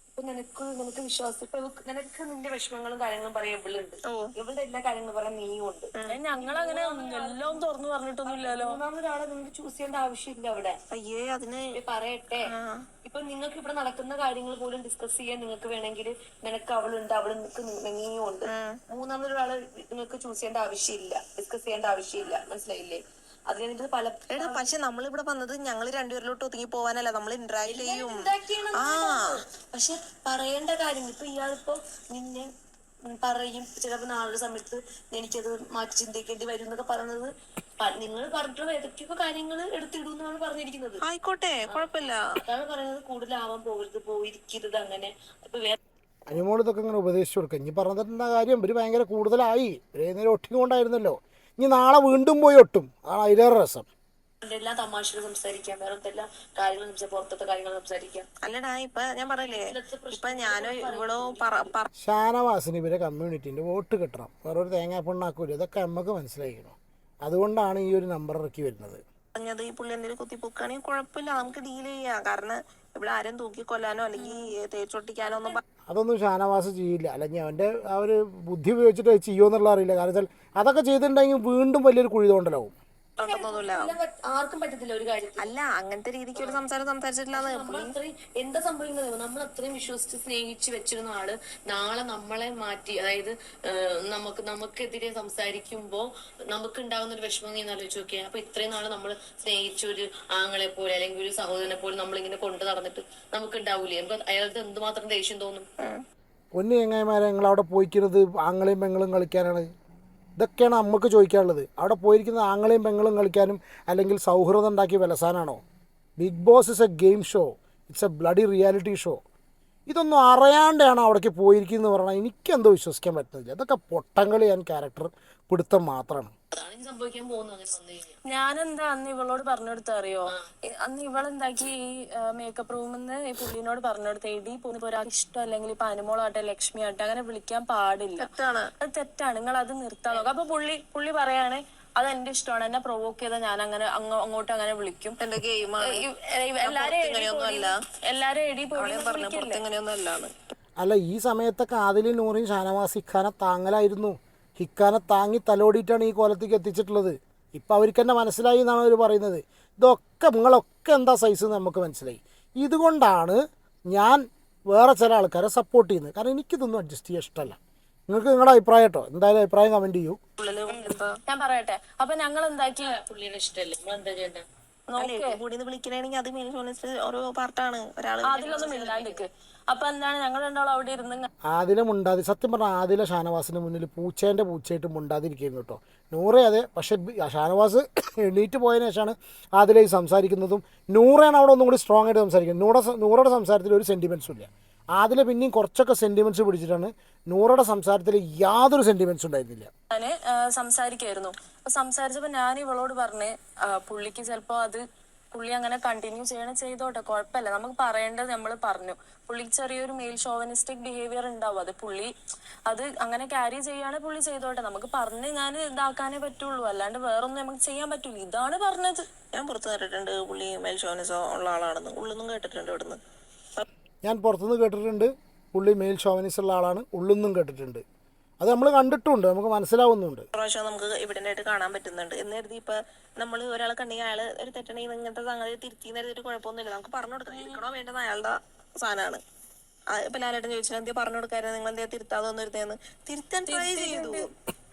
അപ്പൊ നിനക്ക് നിനക്ക് വിശ്വാസം ഇപ്പൊ നിനക്ക് നിന്റെ വിഷമങ്ങളും കാര്യങ്ങളും പറയാൻ ഇവളുണ്ട്. ഇവളുടെ എല്ലാ കാര്യങ്ങളും പറയാൻ നീയും ഉണ്ട്. ഞങ്ങൾ അങ്ങനെ എല്ലാം തുറന്നു പറഞ്ഞിട്ടൊന്നുമില്ലല്ലോ മൂന്നാമതൊരാളെ നിങ്ങൾക്ക് ചൂസ് ചെയ്യേണ്ട ആവശ്യമില്ല അവിടെ. അയ്യേ അതിന് പറയട്ടെ. ഇപ്പൊ നിങ്ങൾക്ക് ഇവിടെ നടക്കുന്ന കാര്യങ്ങൾ പോലും ഡിസ്കസ് ചെയ്യാൻ നിങ്ങൾക്ക് വേണമെങ്കിൽ നിനക്ക് അവളുണ്ട് അവൾ നിനക്ക് നീയും ഉണ്ട്. മൂന്നാമതൊരാളെ നിങ്ങൾക്ക് ചൂസ് ചെയ്യേണ്ട ആവശ്യമില്ല. ഡിസ്കസ് ചെയ്യേണ്ട ആവശ്യമില്ല. മനസ്സിലായില്ലേ? അത് കഴിഞ്ഞിട്ട് പല എടാ പക്ഷെ നമ്മളിവിടെ വന്നത് ഞങ്ങൾ രണ്ടുപേരിലോട്ട് ഒതുങ്ങി പോവാനല്ല. നമ്മൾ ഇന്ററാക്ട് ചെയ്യും. ആ. പക്ഷെ പറയേണ്ട കാര്യം ഇപ്പൊ ഇയാളിപ്പോ നിന്നെ പറയും. ചിലപ്പോ നാളെ സമയത്ത് എനിക്കത് മാറ്റി ചിന്തിക്കേണ്ടി വരും എന്നൊക്കെ പറയുന്നത് നിങ്ങൾ പറഞ്ഞിട്ടുള്ള ഏതൊക്കെയൊക്കെ കാര്യങ്ങൾ എടുത്തിടും എന്നാണ് പറഞ്ഞിരിക്കുന്നത്. ആയിക്കോട്ടെ കുഴപ്പമില്ല. അതാണ് പറയുന്നത്. കൂടുതലാവാൻ പോകരുത് പോയിരിക്കരുത് അങ്ങനെ. ഇപ്പൊ വേറെ അനുമോളിതൊക്കെ ഇങ്ങനെ ഉപദേശിച്ചു കൊടുക്കുക. ഇനി പറഞ്ഞിട്ടുള്ള കാര്യം? ഇവർ ഭയങ്കര കൂടുതലായി. നേരെ ഒട്ടിക്കൊണ്ടായിരുന്നല്ലോ ഇനി നാളെ വീണ്ടും പോയി ഒട്ടും. അതാണ് അതിലേറെ രസം. എല്ലാ തമാശകൾ സംസാരിക്കാം. വേറെ എന്തെല്ലാം കാര്യങ്ങൾ സംസാരിക്കാം പുറത്തത്തെ കാര്യങ്ങൾ സംസാരിക്കാം. അല്ലടാ ഇപ്പൊ ഞാൻ പറയില്ലേ ഇപ്പൊ ഞാനോ ഇവളോ ഷാനവാസിന് ഇവരെ കമ്മ്യൂണിറ്റിന്റെ വോട്ട് കിട്ടണം. വേറെ ഒരു തേങ്ങാ പെണ്ണാക്കൂല. ഇതൊക്കെ നമുക്ക് മനസ്സിലാക്കണം അതുകൊണ്ടാണ് ഈ ഒരു നമ്പർ ഇറക്കി വരുന്നത്. പറഞ്ഞത് ഈ പുള്ളി എന്തെങ്കിലും കുത്തി പൊക്കുകയാണെങ്കിൽ കുഴപ്പമില്ല. നമുക്ക് ഡീൽ ചെയ്യാം. കാരണം ഇവിടെ ആരും തൂക്കി കൊല്ലാനോ അല്ലെങ്കിൽ തേച്ചൊട്ടിക്കാനോ ഒന്നും അതൊന്നും ഷാനവാസ് ചെയ്യില്ല. അല്ലെങ്കിൽ അവന്റെ ആ ഒരു ബുദ്ധി ഉപയോഗിച്ചിട്ട് ചെയ്യുമെന്നുള്ള അറിയില്ല. കാരണം അതൊക്കെ ചെയ്തിട്ടുണ്ടെങ്കിൽ വീണ്ടും വലിയൊരു കുഴി തോണ്ടലാവും ആർക്കും പറ്റത്തില്ല ഒരു കാര്യത്തിൽ അല്ല അങ്ങനത്തെ രീതിക്ക് ഒരു സംസാരം സംസാരിച്ചിട്ടില്ല അത്രയും എന്താ സംഭവിക്കുന്നത് നമ്മൾ അത്രയും വിശ്വസിച്ച് സ്നേഹിച്ച് വെച്ചിരുന്ന ആൾ നാളെ നമ്മളെ മാറ്റി അതായത് നമുക്ക് നമുക്കെതിരെ സംസാരിക്കുമ്പോ നമുക്ക് ഉണ്ടാകുന്ന ഒരു വിഷമം നീ ഒന്ന് ആലോചിച്ച് നോക്കിയാൽ അപ്പൊ ഇത്രയും നാൾ നമ്മൾ സ്നേഹിച്ച ഒരു ആങ്ങളെ പോലെ അല്ലെങ്കിൽ ഒരു സഹോദരനെ പോലെ നമ്മൾ ഇങ്ങനെ കൊണ്ടു നടന്നിട്ട് നമുക്ക് ഉണ്ടാവൂലേ നമുക്ക് അയാൾക്ക് എന്തുമാത്രം ദേഷ്യം തോന്നും? പൊന്നു ചങ്ങായിമാരെ നിങ്ങൾ അവിടെ പോയിക്കുന്നത് ആങ്ങളെയും പെങ്ങളും കളിക്കാനാണ്. ഇതൊക്കെയാണ് നമുക്ക് ചോദിക്കാനുള്ളത്. അവിടെ പോയിരിക്കുന്ന ആങ്ങളെയും പെങ്ങളും കളിക്കാനും അല്ലെങ്കിൽ സൗഹൃദം ഉണ്ടാക്കി വിലസാനാണോ? Bigg Boss is a game show. It's a bloody reality show. ഇതൊന്നും അറിയാണ്ടാണ് അവിടേക്ക് പോയിരിക്കുന്നത് പറഞ്ഞാൽ എനിക്കെന്തോ വിശ്വസിക്കാൻ പറ്റുന്നില്ല. ഇതൊക്കെ പൊട്ടങ്കളി ഞാൻ ക്യാരക്ടർ പിടുത്തം മാത്രമാണ്. അതാണ് ഇനി സംഭവിക്കാൻ പോകുന്നത് അങ്ങനെ വന്നു കഴിഞ്ഞാൽ ഞാനെന്താ അന്ന് ഇവളോട് പറഞ്ഞെടുത്ത അറിയോ? അന്ന് ഇവളെന്താക്കി ഈ മേക്കപ്പ് റൂമിന്ന് ഈ പുള്ളിനോട് പറഞ്ഞെടുത്ത എടി ഇപ്പൊ ഒരാൾക്ക് ഇഷ്ടം അല്ലെങ്കിൽ ഇപ്പൊ അനുമോളാട്ടെ ലക്ഷ്മി ആട്ടെ അങ്ങനെ വിളിക്കാൻ പാടില്ല. തെറ്റാണ്. അത് തെറ്റാണ്. നിങ്ങൾ അത് നിർത്താൻ നോക്കാം. അപ്പൊ പുള്ളി പുള്ളി പറയാണ് അത് എന്റെ ഇഷ്ടമാണ്. എന്നെ പ്രൊവോക്ക് ചെയ്താൽ ഞാൻ അങ്ങനെ അങ്ങോ- അങ്ങോട്ട് അങ്ങനെ വിളിക്കും. എന്റെ ഗെയിമാണ് എല്ലാരും എടി അല്ല. പറഞ്ഞു ഈ സമയത്തൊക്കെ ആദിലും നൂറിയും ഷാനവാസ് താങ്ങലായിരുന്നു. ഹിക്കാനെ താങ്ങി തലോടിയിട്ടാണ് ഈ കോലത്തേക്ക് എത്തിച്ചിട്ടുള്ളത്. ഇപ്പം അവർക്ക് തന്നെ മനസ്സിലായി എന്നാണ് അവർ പറയുന്നത്. ഇതൊക്കെ നിങ്ങളൊക്കെ എന്താ സൈസ് എന്ന് നമുക്ക് മനസ്സിലായി. ഇതുകൊണ്ടാണ് ഞാൻ വേറെ ചില ആൾക്കാരെ സപ്പോർട്ട് ചെയ്യുന്നത്. കാരണം എനിക്കിതൊന്നും അഡ്ജസ്റ്റ് ചെയ്യാൻ ഇഷ്ടമല്ല. നിങ്ങൾക്ക് നിങ്ങളുടെ അഭിപ്രായം കേട്ടോ. എന്തായാലും അഭിപ്രായം കമന്റ് ചെയ്യൂ. ഞാൻ പറയട്ടെ. അപ്പൊ ഞങ്ങൾ എന്താക്കി പുള്ളിയുടെ ഇഷ്ടമല്ലേ വിളിക്കണെങ്കിൽ അത് ഓരോ പാർട്ടാണ് ഒരാൾ അതിലൊന്നും അപ്പൊ എന്താണ് ഞങ്ങൾ രണ്ടാളും അവിടെ ഇരുന്ന് ആദില മുണ്ടാതി സത്യം പറഞ്ഞാൽ ആദില ഷാനവാസിന് മുന്നിൽ പൂച്ചേന്റെ പൂച്ചയായിട്ട് മുണ്ടാതിരിക്കുന്നു കേട്ടോ. നൂറെ അതെ പക്ഷെ ഷാനവാസ് എണീറ്റ് പോയതിനു ശേഷമാണ് ആദില ഈ സംസാരിക്കുന്നതും. നൂറയാണ് അവിടെ ഒന്നും കൂടി സ്ട്രോങ് ആയിട്ട് സംസാരിക്കുന്നത്. നൂറ നൂറയുടെ സംസാരത്തിൽ ഒരു സെന്റിമെന്റ്സും ഇല്ല. ആദില പിന്നെയും കുറച്ചൊക്കെ സെന്റിമെന്റ്സ് പിടിച്ചിട്ടാണ് നൂറയുടെ സംസാരത്തിൽ യാതൊരു സെന്റിമെന്റ്സ് ഉണ്ടായിരുന്നില്ല. ഞാൻ സംസാരിക്കായിരുന്നു സംസാരിച്ചപ്പോ ഞാൻ ഇവളോട് പറഞ്ഞേ പുള്ളിക്ക് ചിലപ്പോ അത് പുള്ളി അങ്ങനെ കണ്ടിന്യൂ ചെയ്യണം ചെയ്തോട്ടെ. കുഴപ്പമില്ല. നമുക്ക് പറയേണ്ടത് നമ്മൾ പറഞ്ഞു. പുള്ളിക്ക് ചെറിയൊരു മെയിൽ ഷോവനിസ്റ്റിക് ബിഹേവിയർ ഉണ്ടാവും. അത് പുള്ളി അത് അങ്ങനെ ക്യാരി ചെയ്യാണ് പുള്ളി ചെയ്തോട്ടെ. നമുക്ക് പറഞ്ഞ് ഞാൻ ഇതാക്കാനേ പറ്റുള്ളൂ. അല്ലാണ്ട് വേറൊന്നും നമുക്ക് ചെയ്യാൻ പറ്റൂല. ഇതാണ് പറഞ്ഞത്. ഞാൻ പുറത്ത് കേട്ടിട്ടുണ്ട് പുള്ളി മെയിൽ ഷോവനിസോ ഉള്ള ആളാണെന്ന്. ഉള്ളൊന്നും കേട്ടിട്ടുണ്ട് ഇവിടുന്ന്. ഞാൻ പുറത്തുനിന്ന് കേട്ടിട്ടുണ്ട്. പുള്ളി മെയിൽ ഷോവനിസ് ഉള്ള ആളാണ്. ഉള്ളൊന്നും കേട്ടിട്ടുണ്ട്. അത് നമ്മൾ കണ്ടിട്ടുണ്ട് നമുക്ക് മനസ്സിലാവുന്നുണ്ട്. പ്രാവശ്യം നമുക്ക് ഇവിടെ ആയിട്ട് കാണാൻ പറ്റുന്നുണ്ട്. എന്ന് കരുതി ഇപ്പൊ നമ്മൾ ഒരാളെ കണ്ടെങ്കിൽ അയാൾ ഒരു തെറ്റണെങ്കിൽ ഇങ്ങനത്തെ സംഗതി തിരുത്തി നേരത്തെ കുഴപ്പമൊന്നുമില്ല. നമുക്ക് പറഞ്ഞു കൊടുക്കണം. ഇരിക്കണോ വേണ്ടത് അയാളുടെ സാധനമാണ്. ഇപ്പൊ ലാലേട്ടൻ ചോദിച്ചാൽ എന്തിയാ പറഞ്ഞു കൊടുക്കാറ് നിങ്ങൾ എന്തിയാ തിരുത്താതെ ഒന്നും ഇരുത്തേന്ന് തിരുത്താൻ ട്രൈ ചെയ്തു.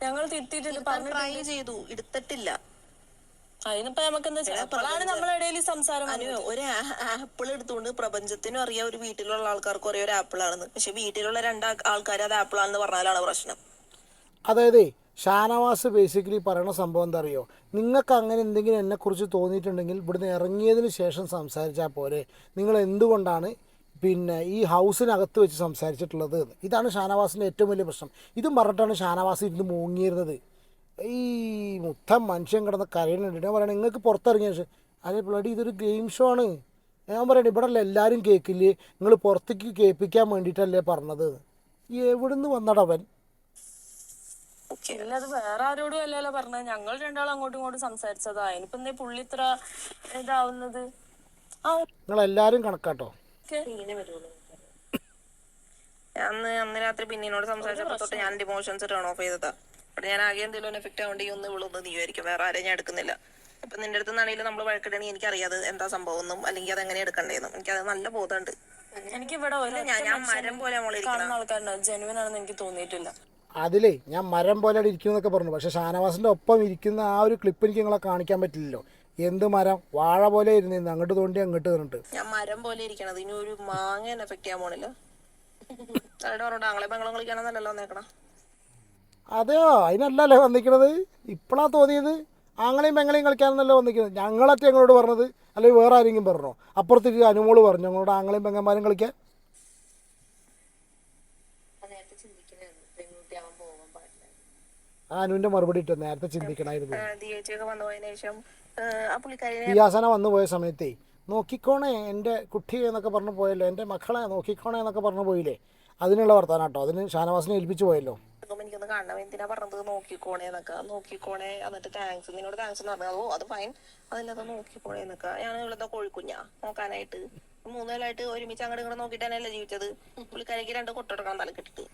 ഞങ്ങൾ തിരുത്തിട്ട് പറഞ്ഞു ട്രൈ ചെയ്തു. എടുത്തിട്ടില്ല. അതിനിപ്പോ നമുക്ക് എന്താ ചെയ്യാം? അപ്പോഴാണ് നമ്മളെ ഇടയിൽ സംസാരം അനു ഒരു ആപ്പിൾ എടുത്തുകൊണ്ട് പ്രപഞ്ചത്തിനും അറിയാം ഒരു വീട്ടിലുള്ള ആൾക്കാർക്ക് അറിയാം ഒരു ആപ്പിൾ ആണെന്ന് പക്ഷെ വീട്ടിലുള്ള രണ്ട് ആൾക്കാർ അത് ആപ്പിൾ ആണെന്ന് പറഞ്ഞാലാണ് പ്രശ്നം. അതായത് ഷാനവാസ് ബേസിക്കലി പറയുന്ന സംഭവം എന്താ അറിയോ? നിങ്ങൾക്ക് അങ്ങനെ എന്തെങ്കിലും എന്നെക്കുറിച്ച് തോന്നിയിട്ടുണ്ടെങ്കിൽ ഇവിടുന്ന് ഇറങ്ങിയതിന് ശേഷം സംസാരിച്ചാൽ പോരെ. നിങ്ങൾ എന്തുകൊണ്ടാണ് പിന്നെ ഈ ഹൗസിനകത്ത് വെച്ച് സംസാരിച്ചിട്ടുള്ളത് ഇതാണ് ഷാനവാസിന്റെ ഏറ്റവും വലിയ പ്രശ്നം. ഇതും പറഞ്ഞിട്ടാണ് ഷാനവാസ് ഇരുന്ന് മൂങ്ങിയിരുന്നത്. ഈ മുത്ത മനുഷ്യൻ കിടന്ന് കരയുന്നുണ്ട്. ഞാൻ പറയണേ നിങ്ങൾക്ക് പുറത്തിറങ്ങിയ? ശേഷം അതെ പിള്ളേടി ഇതൊരു ഗെയിം ഷോ ആണ്. ഞാൻ പറയണേ ഇവിടെ അല്ല എല്ലാവരും കേൾക്കില്ലേ നിങ്ങൾ പുറത്തേക്ക് കേൾപ്പിക്കാൻ വേണ്ടിയിട്ടല്ലേ പറഞ്ഞത്. എവിടുന്ന് വന്നടവൻ ഇല്ല അത് വേറെ ആരോടും അല്ലല്ലോ പറഞ്ഞത്. ഞങ്ങൾ രണ്ടാളും അങ്ങോട്ടും ഇങ്ങോട്ടും സംസാരിച്ചതാ. ഇനിയിപ്പോ എന്തേ പുള്ളി ഇത്ര ഇതാവുന്നത്? നിങ്ങൾ എല്ലാരും കണക്കാട്ടോ. അന്ന് അന്ന് രാത്രി പിന്നീനോട് സംസാരിച്ചപ്പോ തൊട്ട് ഞാൻ ഇമോഷൻസ് ടേൺ ഓഫ് ചെയ്തതാ. അവിടെ ഞാൻ ആകെ എന്തെങ്കിലും എഫക്റ്റ് ആവേണ്ടി ഒന്ന് ഇവളൊന്ന് നീ ആയിരിക്കും വേറെ ആരെയും ഞാൻ എടുക്കുന്നില്ല. അപ്പൊ നിന്റെ അടുത്ത് നിന്നാണെങ്കിലും നമ്മൾ വഴക്കിടണി എനിക്കറിയാതെ എന്താ സംഭവം എന്നും അല്ലെങ്കിൽ അത് എങ്ങനെ എടുക്കണ്ടേന്നും. എനിക്കത് നല്ല ബോധമുണ്ട് എനിക്ക് ഇവിടെ ഞാൻ മരം പോലെ കാണുന്ന ജെനുവൻ ആണെന്ന് എനിക്ക് തോന്നിയിട്ടില്ല. അതിലേ ഞാൻ മരം പോലെ ഇരിക്കുന്നൊക്കെ പറഞ്ഞു. പക്ഷെ ഷാനവാസിന്റെ ഒപ്പം ഇരിക്കുന്ന ആ ഒരു ക്ലിപ്പ് എനിക്ക് നിങ്ങളെ കാണിക്കാൻ പറ്റില്ലല്ലോ. എന്ത് മരം? വാഴ പോലെ ഇരുന്നിരുന്നു അങ്ങോട്ട് തോണ്ടി അങ്ങോട്ട് തന്നിട്ട് ഞാൻ മരം പോലെ ഇരിക്കണത്. ഇനി ഒരു മാങ്ങ എഫക്ട് ചെയ്യാൻ പോണില്ല. പറഞ്ഞോണ്ട് ആങ്ങളെ ബംഗളം കളിക്കാനൊന്നല്ലല്ലോ വന്നേക്കണം. അതെയോ? അതിനല്ലല്ലേ വന്നിക്കണത്? ഇപ്പോഴാ തോന്നിയത്? ആങ്ങളെയും പെങ്ങളെയും കളിക്കാനെന്നല്ലേ വന്നിക്കുന്നത് ഞങ്ങളൊക്കെ ഞങ്ങളോട് പറഞ്ഞത് അല്ലെങ്കിൽ വേറെ ആരെങ്കിലും പറഞ്ഞോ? അപ്പുറത്തേക്ക് അനുമോൾ പറഞ്ഞു? ഞങ്ങളോട് ആങ്ങളെയും പെങ്ങന്മാരും കളിക്കാൻ? അനുവിന്റെ മറുപടി ഇട്ടു. നേരത്തെ ചിന്തിക്കണായിരുന്നു. ഇയാസന വന്നു പോയ സമയത്തേ നോക്കിക്കോണേ എന്റെ കുട്ടി എന്നൊക്കെ പറഞ്ഞു പോയല്ലോ. എന്റെ മക്കളെ നോക്കിക്കോണേ എന്നൊക്കെ പറഞ്ഞു പോയില്ലേ? അതിനുള്ള വർത്താനാട്ടോ. അതിന് ഷാനവാസിനെ ഏൽപ്പിച്ചു പോയല്ലോ. എനിക്കൊന്ന് കാണണം. എന്തിനാ പറഞ്ഞത്? നോക്കിക്കോണേ എന്നൊക്കെ. നോക്കിക്കോണേ എന്നിട്ട് താങ്ക്സ് നിന്നോട് താങ്ക്സ് എന്ന് പറഞ്ഞു ഓ അത് ഫൈൻ അതിനകത്ത് നോക്കിക്കോണേ എന്നൊക്കെ. ഞാൻ ഇവിടുത്തെ കോഴിക്കുഞ്ഞാ. നോക്കാനായിട്ട്. മൂന്ന് കൊല്ലമായിട്ട് ഒരുമിച്ച് അങ്ങോട്ട് ഇങ്ങോട്ട് നോക്കിയിട്ട് തന്നെയല്ലേ ജീവിച്ചത്. പുള്ളിക്കാരിക്ക് രണ്ട് കൊട്ടെടുക്കണം തലക്കിട്ടിട്ട്.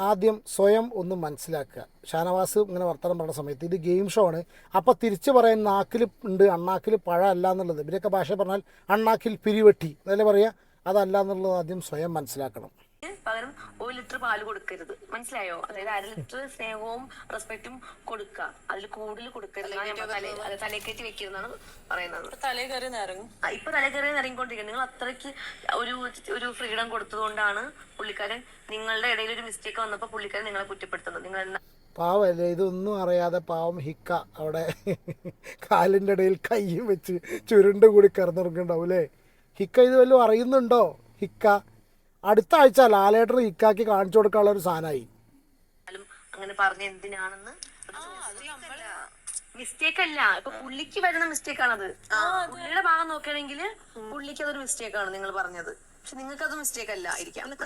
ആദ്യം സ്വയം ഒന്ന് മനസ്സിലാക്കുക. ഷാനവാസ് ഇങ്ങനെ വർത്തമാനം പറയുന്ന സമയത്ത് ഇത് ഗെയിം ഷോ ആണ്. അപ്പോൾ തിരിച്ചു പറയാൻ നാക്കിൽ ഉണ്ട് അണ്ണാക്കിൽ പഴ അല്ല എന്നുള്ളത്. ഇവരൊക്കെ ഭാഷ പറഞ്ഞാൽ അണ്ണാക്കിൽ പിരിവെട്ടി. എന്നല്ലേ പറയുക? അതല്ല എന്നുള്ളത് ആദ്യം സ്വയം മനസ്സിലാക്കണം. പകരം ഒരു ലിറ്റർ പാൽ കൊടുക്കരുത്. മനസ്സിലായോ? അതായത് അര ലിറ്റർ സ്നേഹവും റെസ്പെക്റ്റും കൊടുക്കുക അതിൽ കൂടുതൽ കൊടുക്കരുത് തലക്കേറ്റി വെക്കരുതെന്നാണ് പറയുന്നത്. തലേ കയറി ഇപ്പൊ ഇറങ്ങിക്കൊണ്ടിരിക്കുന്നത് നിങ്ങൾ അത്രയ്ക്ക് ഒരു ഒരു ഫ്രീഡം കൊടുത്തതുകൊണ്ടാണ് പുള്ളിക്കാരൻ നിങ്ങളുടെ ഇടയിൽ ഒരു മിസ്റ്റേക്ക് വന്നപ്പോൾ പുള്ളിക്കാരൻ നിങ്ങളെ കുറ്റപ്പെടുത്തുന്നത്. നിങ്ങൾ എന്താ പാവല്ലേ ഇതൊന്നും അറിയാതെ പാവം ഹിക്ക അവിടെ കാലിന്റെ ഇടയിൽ കയ്യും വെച്ച് ചുരുണ്ട് കൂടി കിടന്നുറങ്ങുണ്ടാവും അല്ലേ? ഹിക്ക ഇത് വല്ലതും അറിയുന്നുണ്ടോ? ഹിക്ക അടുത്ത ആഴ്ച ലാലേട്ടർ ഇക്കാക്കി കാണിച്ചു കൊടുക്കാനുള്ള ഒരു സാധനമായി. അങ്ങനെ പറഞ്ഞ എന്തിനാണെന്ന് മിസ്റ്റേക്ക് അല്ല. ഇപ്പൊ പുള്ളിക്ക് വരുന്ന മിസ്റ്റേക്ക് ആണത്. പുള്ളിയുടെ ഭാഗം നോക്കുകയാണെങ്കിൽ പുള്ളിക്ക് അതൊരു മിസ്റ്റേക്ക് ആണ് നിങ്ങൾ പറഞ്ഞത്. പക്ഷെ നിങ്ങൾക്ക് അത് മിസ്റ്റേക്ക് അല്ല ആയിരിക്കാം അത്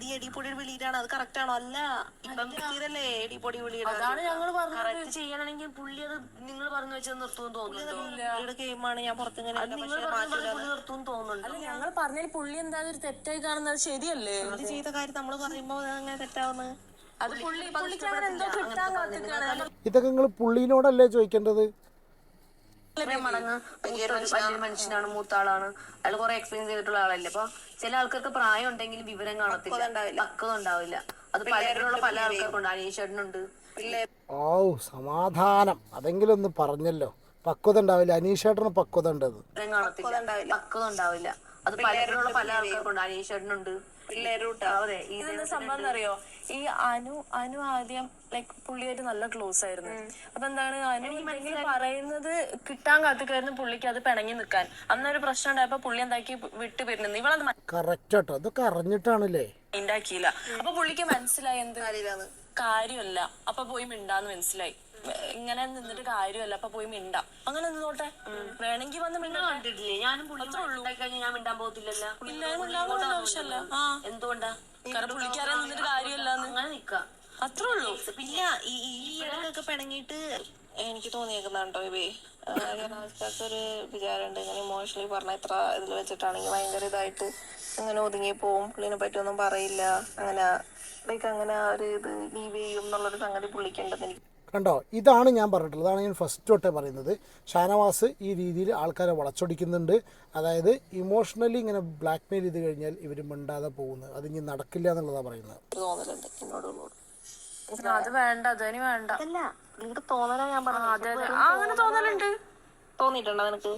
ഈ എടിപ്പൊടിയുടെ വെളിയിലാണ്. അത് കറക്റ്റ് ആണോ? അല്ല. ഇപ്പം കിട്ടിയതല്ലേ എടിപ്പൊടി വിളിയുടെ കറക്റ്റ് ചെയ്യണമെങ്കിൽ പുള്ളി അത് നിങ്ങൾ പറഞ്ഞു വെച്ചത് നിർത്തുമെന്ന് തോന്നുന്നുണ്ടോ? ഗെയിമാണ് ഞാൻ പുറത്തിങ്ങനെ നിർത്തുമെന്ന് തോന്നുന്നുണ്ട്? ഞങ്ങൾ പറഞ്ഞാൽ പുള്ളി എന്തായാലും ഒരു തെറ്റായി കാണുന്നത് ശരിയല്ലേ? പുള്ളി ചെയ്ത കാര്യം നമ്മൾ പറയുമ്പോ അങ്ങനെ തെറ്റാവുന്നത് എന്തോ ഇതൊക്കെ നിങ്ങൾ പുള്ളീനോടല്ലേ ചോദിക്കേണ്ടത്? മടങ്ങ് വലിയൊരു മനുഷ്യനാണ്. മൂത്ത ആളാണ് അയാൾ കുറെ എക്സ്പീരിയൻസ് ചെയ്തിട്ടുള്ള ആളല്ലേ? അപ്പൊ ചില ആൾക്കാർക്ക് പ്രായം ഉണ്ടെങ്കിലും വിവരം കാണത്തില്ല. പക്വത ഉണ്ടാവില്ല. അത് പലരുള്ള പല ആൾക്കാർക്കുണ്ട് അനീഷേട്ടനുണ്ട് ഓ സമാധാനം. അതെങ്കിലും ഒന്ന് പറഞ്ഞല്ലോ. പക്വത ഉണ്ടാവില്ല. അനീഷേട്ടന് പക്വത ഉണ്ടത്. പക്വത ഉണ്ടാവില്ല. അത് പലരുള്ള പല ആൾക്കാർക്കുണ്ട്. അനീഷേട്ടനുണ്ട് ചേട്ടനുണ്ട്. പിള്ളേരോട്ട് അതെ ഇതിന്റെ ഇതെന്താ സംഭവം എന്നറിയോ? ഈ അനു അനു ആദ്യം ലൈക് പുള്ളിയായിട്ട് നല്ല ക്ലോസ് ആയിരുന്നു. അപ്പൊ എന്താണ് അനു എന്തെങ്കിലും പറയുന്നത് കിട്ടാൻ കാത്തിക്കായിരുന്നു പുള്ളിക്ക് അത് പിണങ്ങി നിൽക്കാൻ. അന്നൊരു പ്രശ്നം ഉണ്ടായപ്പോ പുള്ളി എന്താക്കി വിട്ടു വരുന്നത് ഇവളത് കറക്റ്റ് കറഞ്ഞിട്ടാണല്ലേ ഇതൊക്കെ അറിഞ്ഞിട്ടാണല്ലേ മൈൻഡാക്കിയില്ല അപ്പൊ പുള്ളിക്ക് മനസ്സിലായി എന്ത്? കാര്യമല്ല. അപ്പൊ പോയി മിണ്ടാന്ന് മനസ്സിലായി. ഇങ്ങനെ നിന്നിട്ട് കാര്യമല്ല അപ്പൊ പോയി മിണ്ടാം. അങ്ങനെ നിന്നോട്ടെ. വേണമെങ്കിൽ വന്ന് മിണ്ടാ. കണ്ടിട്ടില്ലേ? ഞാനും പുള്ളി കഴിഞ്ഞാൽ ഞാൻ മിണ്ടാൻ പോകത്തില്ലല്ലോ. ആവശ്യമല്ല. ആ. എന്തുകൊണ്ടാ? കാരണം പുള്ളിക്കാരെ നിന്നിട്ട് കാര്യമല്ല അങ്ങനെ നിക്കാം. അത്രേ ഉള്ളൂ. പിന്നെ ഈ ഇടക്കൊക്കെ പിണങ്ങിയിട്ട് എനിക്ക് തോന്നിയേക്കുന്നുണ്ടോ ഇവേ ഒരു വിചാരമുണ്ട്. ഇങ്ങനെ ഇമോഷണലി പറഞ്ഞ ഇത്ര ഇതിൽ വെച്ചിട്ടാണെങ്കിൽ ഭയങ്കര ഇതായിട്ട് അങ്ങനെ ഒതുങ്ങി പോവും. പുള്ളിനെ പറ്റിയൊന്നും പറയില്ല. അങ്ങനെ ലൈക്ക് അങ്ങനെ ഒരു ഇത് ലീവ് ചെയ്യും എന്നുള്ളൊരു സംഗതി പുള്ളിക്കുണ്ടെന്ന് എനിക്ക് കണ്ടോ? ഇതാണ് ഞാൻ പറഞ്ഞിട്ടുള്ളത്. അതാണ് ഞാൻ ഫസ്റ്റ് തൊട്ടേ പറയുന്നത്. ഷാനവാസ് ഈ രീതിയിൽ ആൾക്കാരെ വളച്ചൊടിക്കുന്നുണ്ട്. അതായത് ഇമോഷണലി ഇങ്ങനെ ബ്ലാക്ക് മെയിൽ ചെയ്ത് കഴിഞ്ഞാൽ ഇവർ മിണ്ടാതെ പോകുന്നത് അത് ഇനി നടക്കില്ല എന്നുള്ളതാണ് പറയുന്നത്. അത് വേണ്ട. അതിന് വേണ്ട. തോന്നലാ ഞാൻ പറഞ്ഞത്. അങ്ങനെ തോന്നലുണ്ട്. തോന്നിയിട്ടുണ്ടോ നിനക്ക്?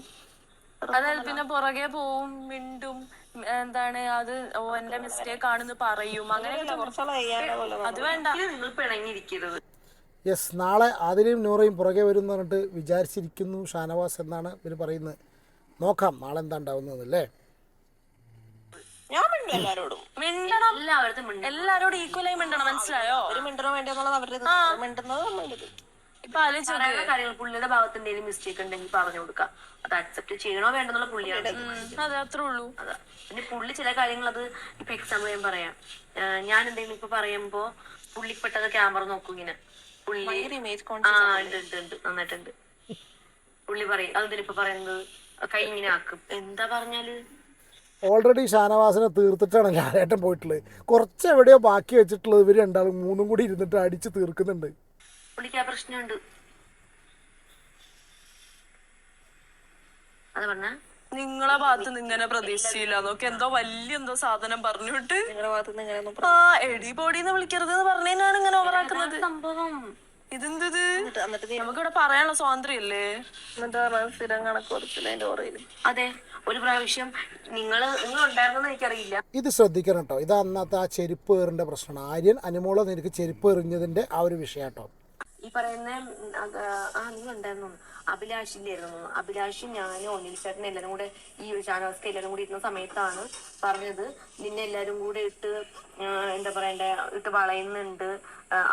അതായത് പിന്നെ പുറകെ പോവും മിണ്ടും എന്താണ് അത് ഓ എന്റെ മിസ്റ്റേക്ക് ആണെന്ന് പറയും. അങ്ങനെ കുറച്ചാളായി ഞാൻ പോലെ അത് വേണ്ട. നിങ്ങൾ പിണങ്ങിയിരിക്കരുത്. യെസ് നാളെ ആതിരയും നൂറയും പുറകെ വരും എന്ന് പറഞ്ഞിട്ട് വിചാരിച്ചിരിക്കുന്നു ഷാനവാസ് എന്നാണ് ഇവർ പറയുന്നത്. നോക്കാം നാളെ എന്താ ഉണ്ടാവുന്നതല്ലേ ഞാൻ മിണ്ടും എല്ലാരോടും. മിണ്ടണം. എല്ലാരോടും ഈക്വലായി മിണ്ടണം മനസ്സിലായോ? ഒരു മിണ്ടണോ വേണ്ടെന്നുള്ളത് അവരുടെ ഇത്. മിണ്ടുന്നത് നമ്മളുടെ ഇത്. ഇപ്പൊ ആലോചിച്ച്. പറയുന്ന കാര്യങ്ങൾ പുള്ളിയുടെ ഭാഗത്ത് എന്തെങ്കിലും മിസ്റ്റേക്ക് ഉണ്ടെങ്കിൽ പറഞ്ഞു കൊടുക്കാം. അത് അക്സെപ്റ്റ് ചെയ്യണോ വേണ്ടെന്നുള്ള പുള്ളിയാണ്. അതെ അത്രേ ഉള്ളൂ. അതാ. പിന്നെ പുള്ളി ചില കാര്യങ്ങൾ അത് ഇപ്പൊ എക്സാമ്പിൾ ഞാൻ പറയാം. ഏഹ് ഞാൻ എന്തെങ്കിലും ഇപ്പൊ പറയുമ്പോ പുള്ളിപ്പെട്ടത് പെട്ടെന്ന് ക്യാമറ നോക്കും ഇങ്ങനെ. പുള്ളി ആ ഉണ്ട് ഉണ്ട് ഉണ്ട്. നന്നായിട്ടുണ്ട്. പുള്ളി പറയും അതെന്തിനിപ്പൊ പറയുന്നത്? കൈ ഇങ്ങനെ ആക്കും. എന്താ പറഞ്ഞാൽ? ഓൾറെഡി ഷാനവാസിനെ തീർത്തിട്ടാണ് ലാലേട്ടൻ പോയിട്ടുള്ളത്. കുറച്ച് എവിടെയോ ബാക്കി വെച്ചിട്ടുള്ളത് ഇവർ രണ്ടാളും മൂന്നും കൂടി ഇരുന്നിട്ട് അടിച്ചു തീർക്കുന്നുണ്ട്. പുള്ളിക്ക് ആ പ്രശ്നമുണ്ട്. അത് പറഞ്ഞ. നിങ്ങളെ ഭാഗത്ത് നിന്ന് ഇങ്ങനെ പ്രതീക്ഷിച്ചില്ല നോക്കി എന്തോ വലിയ എന്തോ സാധനം പറഞ്ഞിട്ട് നിങ്ങളുടെ ഇങ്ങനെ ആ എടി ബോഡിന്ന് വിളിക്കരുത് എന്ന് പറഞ്ഞാണ് ഇങ്ങനെ ഓവറാക്കുന്നത്. സംഭവം. ഇതെന്തത്? നീ നമുക്കിവിടെ പറയാനുള്ള സ്വാതന്ത്ര്യം അല്ലേ സ്ഥിരം കണക്ക് അതെ ഒരു പ്രാവശ്യം നിങ്ങൾ നിങ്ങൾ ഉണ്ടായിരുന്നെന്ന് എനിക്കറിയില്ല. ഇത് ശ്രദ്ധിക്കണം കേട്ടോ ഇത് അന്നത്തെ ആ ചെരുപ്പ് ഏറിന്റെ പ്രശ്നമാണ്. ആര്യൻ അനുമോള നിനക്ക് ചെരുപ്പ് എറിഞ്ഞതിന്റെ ആ ഒരു വിഷയം കേട്ടോ ഈ പറയുന്ന ആ നിങ്ങൾ ഉണ്ടായിരുന്നു അഭിലാഷില്ലായിരുന്നു അഭിലാഷും ഞാനും ഒന്നിൽ ചേട്ടനും എല്ലാരും കൂടെ ഈ ഒരു ചാനാവസ്ഥ എല്ലാരും കൂടി ഇരുന്ന സമയത്താണ് പറഞ്ഞത്. നിന്നെ എല്ലാരും കൂടെ ഇട്ട് എന്താ പറയണ്ടേ ഇട്ട് വളയുന്നുണ്ട്.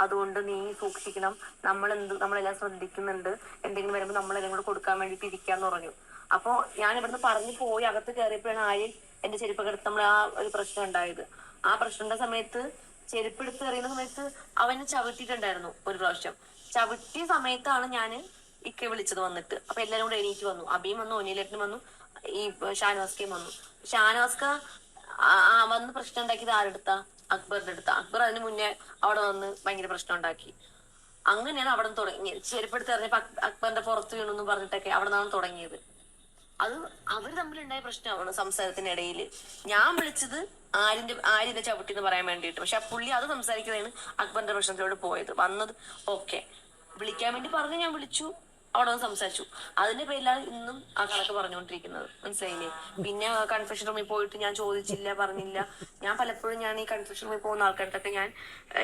അതുകൊണ്ട് നീ സൂക്ഷിക്കണം. നമ്മൾ എന്ത് നമ്മളെല്ലാം ശ്രദ്ധിക്കുന്നുണ്ട്. എന്തെങ്കിലും വരുമ്പോൾ നമ്മളെല്ലാം കൂടെ കൊടുക്കാൻ വേണ്ടി ഇരിക്കാന്ന് പറഞ്ഞു. അപ്പൊ ഞാൻ ഇവിടുന്ന് പറഞ്ഞു പോയി അകത്ത് കയറിയപ്പോഴാണ് ആര്യൻ എന്റെ ചെരുപ്പൊക്കെ എടുത്ത് നമ്മൾ ആ ഒരു പ്രശ്നം ഉണ്ടായത്. ആ പ്രശ്നത്തിന്റെ സമയത്ത് ചെരുപ്പ് എടുത്ത് എറിയുന്ന സമയത്ത് അവനെ ചവിട്ടിയിട്ടുണ്ടായിരുന്നു ഒരു പ്രാവശ്യം. ചവിട്ടിയ സമയത്താണ് ഞാൻ ഇക്കെ വിളിച്ചത് വന്നിട്ട്. അപ്പൊ എല്ലാരും കൂടെ എണീറ്റ് വന്നു. അബിയും വന്നു ഒനിലേട്ടനും വന്നു ഈ ഷാനവാസ്കയും വന്നു. ഷാനവാസ്ക വന്ന് പ്രശ്നം ഉണ്ടാക്കിയത് ആരെടുത്ത അക്ബറിന്റെ അടുത്ത. അക്ബർ അതിന് മുന്നേ അവിടെ വന്ന് ഭയങ്കര പ്രശ്നം ഉണ്ടാക്കി. അങ്ങനെയാണ് അവിടെ നിന്ന് തുടങ്ങിയത്. ചെരുപ്പെടുത്ത് എറിഞ്ഞപ്പോ അക്ബറിന്റെ പുറത്ത് വീണെന്നും പറഞ്ഞിട്ടൊക്കെ അവിടെ നിന്നാണ് തുടങ്ങിയത്. അത് അവർ തമ്മിലുണ്ടായ പ്രശ്നമാണ് സംസാരത്തിനിടയിൽ ഞാൻ വിളിച്ചത് ആരിന്റെ ആര്യന്റെ ചവിട്ടി എന്ന് പറയാൻ വേണ്ടിയിട്ട്. പക്ഷെ ആ പുള്ളി അത് സംസാരിക്കുന്നതാണ് അക്ബറിന്റെ പ്രശ്നത്തിലോട് പോയത്. വന്നത് ഓക്കെ. വിളിക്കാൻ വേണ്ടി പറഞ്ഞു ഞാൻ വിളിച്ചു. അവിടെ വന്ന് സംസാരിച്ചു. അതിന്റെ പേരിലാണ് ഇന്നും ആ കണക്ക് പറഞ്ഞുകൊണ്ടിരിക്കുന്നത്. മനസ്സിലായില്ലേ? പിന്നെ കൺഫെഷൻ റൂമിൽ പോയിട്ട് ഞാൻ ചോദിച്ചില്ല പറഞ്ഞില്ല. ഞാൻ പലപ്പോഴും ഞാൻ ഈ കൺഫെഷൻ റൂമിൽ പോകുന്ന ആൾക്കാരുടെ ഞാൻ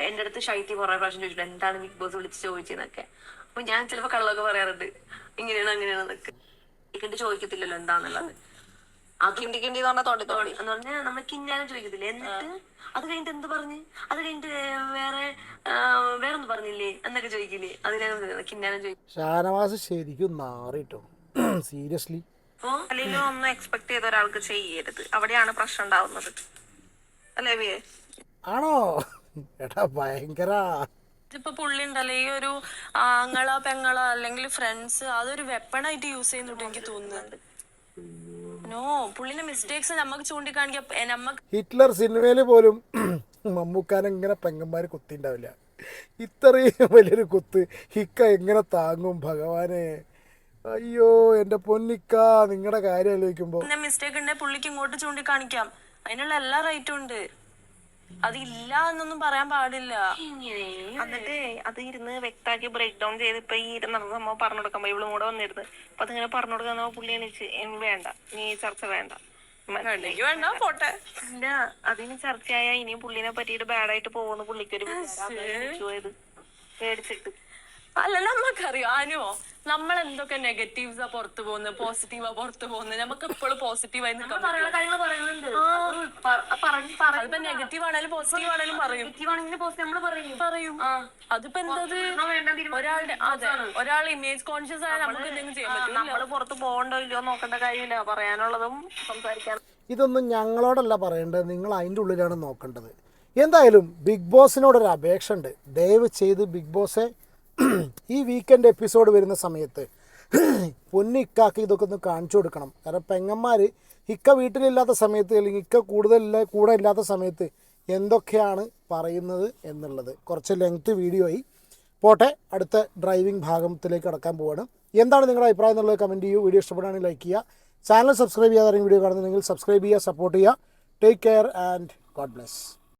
എന്റെ അടുത്ത് ഷൈത്തി കുറെ പ്രാവശ്യം ചോദിച്ചിട്ടുണ്ട്. എന്താണ് ബിഗ് ബോസ് വിളിച്ച് ചോദിച്ചതെന്നൊക്കെ. അപ്പൊ ഞാൻ ചിലപ്പോ കള്ളൊക്കെ പറയാറുണ്ട്. ഇങ്ങനെയാണ് അങ്ങനെയാണെന്നൊക്കെ. ടിക്കറ്റ് ചോദിക്കത്തില്ലല്ലോ എന്താന്നുള്ളത്. അത് കിണ്ടി കിണ്ടി എന്ന് പറഞ്ഞ തോണ്ടി തോണ്ടി. എന്ന് പറഞ്ഞാൽ നമ്മൾ കിന്നാനും ചോദിക്കത്തില്ല? എന്നിട്ട് അത് കഴിഞ്ഞിട്ട് എന്ത് പറഞ്ഞ്? അത് കഴിഞ്ഞിട്ട് വേറെ വേറെ ഒന്നും പറഞ്ഞില്ലേ? എന്നൊക്കെ ചോദിക്കില്ലേ? അതിനാണ് കിന്നാനും ചോദിക്കും ഷാനവാസ് ശരിക്കും നാറിട്ടോ? സീരിയസ്ലി? അപ്പൊ അല്ലെങ്കിൽ ഒന്നും എക്സ്പെക്ട് ചെയ്ത ഒരാൾക്ക് ചെയ്യരുത്. അവിടെയാണ് പ്രശ്നം ഉണ്ടാവുന്നത്. അല്ലേ വിയെ ആണോ? എടാ ഭയങ്കര. ഇതിപ്പോ പുള്ളി ഉണ്ടല്ലോ ഈ ഒരു ആങ്ങള പെങ്ങള അല്ലെങ്കിൽ ഫ്രണ്ട്സ് അതൊരു വെപ്പണായിട്ട് യൂസ് ചെയ്യുന്നുണ്ട് എനിക്ക് തോന്നുന്നുണ്ട്. നോ പുള്ളിന്റെ മിസ്റ്റേക്സ് നമുക്ക് ചൂണ്ടിക്കാണിക്കാൻ നമുക്ക് ഹിറ്റ്ലർ സിനിമയിൽ പോലും മമ്മൂക്കാനെ ഇങ്ങനെ പെങ്ങന്മാർ കുത്തിണ്ടാവില്ല. ഇത്രയും വലിയൊരു കുത്ത് ഹിക്ക എങ്ങനെ താങ്ങും? ഭഗവാനെ. അയ്യോ എന്റെ പൊന്നിക്ക നിങ്ങളുടെ കാര്യം ആലോചിക്കുമ്പോ മിസ്റ്റേക്ക് പുള്ളിക്ക് ഇങ്ങോട്ട് ചൂണ്ടിക്കാണിക്കാം. അതിനുള്ള എല്ലാ റൈറ്റും ഉണ്ട്. അതില്ല എന്നൊന്നും പറയാൻ പാടില്ല. എന്നിട്ട് അത് ഇരുന്ന് വ്യക്തമാക്കി ബ്രേക്ക് ഡൗൺ ചെയ്ത് ഇപ്പൊ ഈ ഇരുന്ന് സംഭവം പറഞ്ഞു കൊടുക്കുമ്പോ ഇവളും കൂടെ വന്നിരുന്നു. അപ്പൊ അതിങ്ങനെ പറഞ്ഞു കൊടുക്കുന്ന പുള്ളി എണീച്ച് "എനിക്ക് വേണ്ട നീ ചർച്ച വേണ്ട. വേണ്ട പോട്ടെ. ഇല്ല അതിന് ചർച്ചയായ ഇനി പുള്ളിനെ പറ്റിയിട്ട് ബാഡായിട്ട് പോകുന്ന പുള്ളിക്കൊരു പേടിച്ചിട്ട്. അല്ല നമ്മക്കറിയോ അനുവോ നമ്മൾ എന്തൊക്കെ നെഗറ്റീവ്സാ പുറത്തു പോകുന്നത്? പോസിറ്റീവാ പുറത്തു പോകുന്നത്? നമുക്ക് എപ്പോഴും പോസിറ്റീവായി നിൽക്കാൻ ആ. അതിപ്പോ നെഗറ്റീവ് ആണെങ്കിലും പോസിറ്റീവ് ആണെങ്കിലും പറയും. നമ്മൾ പറയും. പറയും. അതിപ്പോ എന്തത് വേണ്ട ഒരാളുടെ അതെ. ഒരാൾ ഇമേജ് കോൺഷ്യസ് ആയാൽ നമുക്ക് എന്തെങ്കിലും ചെയ്യാൻ പറ്റില്ല? നമ്മൾ പുറത്ത് പോകണ്ടോ ഇല്ലയോ നോക്കേണ്ട കാര്യമില്ല. പറയാനുള്ളതും സംസാരിക്കാൻ. ഇതൊന്നും ഞങ്ങളോടല്ല പറയേണ്ടത്. നിങ്ങൾ അതിന്റെ ഉള്ളിലാണ് നോക്കേണ്ടത്. എന്തായാലും ബിഗ് ബോസിനോടൊരു അപേക്ഷ ഉണ്ട്. ദയവ് ചെയ്ത് ബിഗ് ബോസെ ഈ വീക്കെൻഡ് എപ്പിസോഡ് വരുന്ന സമയത്ത് പൊന്നി ഇക്കാക്ക് ഇതൊക്കെ ഒന്ന് കാണിച്ചു കൊടുക്കണം. കാരണം പെങ്ങന്മാർ ഇക്ക വീട്ടിലില്ലാത്ത സമയത്ത് അല്ലെങ്കിൽ ഇക്ക കൂടുതലില്ല കൂടെ ഇല്ലാത്ത സമയത്ത് എന്തൊക്കെയാണ് പറയുന്നത് എന്നുള്ളത്. കുറച്ച് ലെങ്ത് വീഡിയോ ആയി. പോട്ടെ അടുത്ത ഡ്രൈവിംഗ് ഭാഗത്തിലേക്ക് കടക്കാൻ പോവാണ്. എന്താണ് നിങ്ങളുടെ അഭിപ്രായം എന്നുള്ളത് കമന്റ് ചെയ്യൂ. വീഡിയോ ഇഷ്ടപ്പെടുകയാണെങ്കിൽ ലൈക്ക് ചെയ്യുക. ചാനൽ സബ്സ്ക്രൈബ് ചെയ്യാതെ വീഡിയോ കാണുന്നുണ്ടെങ്കിൽ സബ്സ്ക്രൈബ് ചെയ്യുക സപ്പോർട്ട് ചെയ്യുക. Take care and God bless